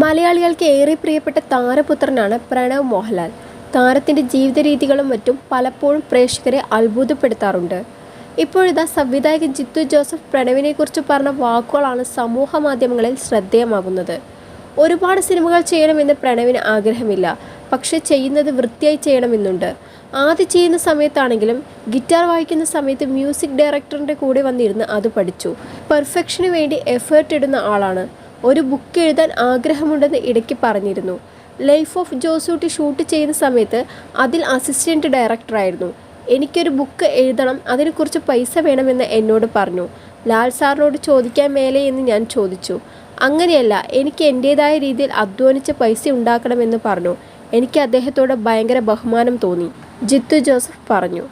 മലയാളികൾക്ക് ഏറെ പ്രിയപ്പെട്ട താരപുത്രനാണ് പ്രണവ് മോഹൻലാൽ. താരത്തിന്റെ ജീവിത രീതികളും മറ്റും പലപ്പോഴും പ്രേക്ഷകരെ അത്ഭുതപ്പെടുത്താറുണ്ട്. ഇപ്പോഴിതാ സംവിധായകൻ ജിത്തു ജോസഫ് പ്രണവിനെക്കുറിച്ച് പറഞ്ഞ വാക്കുകളാണ് സമൂഹ മാധ്യമങ്ങളിൽ ശ്രദ്ധേയമാകുന്നത്. ഒരുപാട് സിനിമകൾ ചെയ്യണമെന്ന് പ്രണവിന് ആഗ്രഹമില്ല. പക്ഷെ ചെയ്യുന്നത് വൃത്തിയായി ചെയ്യണമെന്നുണ്ട്. ആദ്യം ചെയ്യുന്ന സമയത്താണെങ്കിലും ഗിറ്റാർ വായിക്കുന്ന സമയത്ത് മ്യൂസിക് ഡയറക്ടറിന്റെ കൂടെ വന്നിരുന്ന് അത് പഠിച്ചു. പെർഫെക്ഷന് വേണ്ടി എഫേർട്ട് ഇടുന്ന ആളാണ്. ഒരു ബുക്ക് എഴുതാൻ ആഗ്രഹമുണ്ടെന്ന് ഇടയ്ക്ക് പറഞ്ഞിരുന്നു. ലൈഫ് ഓഫ് ജോസൂട്ടി ഷൂട്ട് ചെയ്യുന്ന സമയത്ത് അതിൽ അസിസ്റ്റന്റ് ഡയറക്ടറായിരുന്നു. എനിക്കൊരു ബുക്ക് എഴുതണം അതിനെക്കുറിച്ച് പൈസ വേണമെന്ന് എന്നോട് പറഞ്ഞു. ലാൽ സാറിനോട് ചോദിക്കാൻ മേലെ എന്ന് ഞാൻ ചോദിച്ചു. അങ്ങനെയല്ല എനിക്ക് എന്റേതായ രീതിയിൽ അധ്വാനിച്ച് പൈസ ഉണ്ടാക്കണമെന്ന് പറഞ്ഞു. എനിക്ക് അദ്ദേഹത്തോട് ഭയങ്കര ബഹുമാനം തോന്നി. ജിത്തു ജോസഫ് പറഞ്ഞു.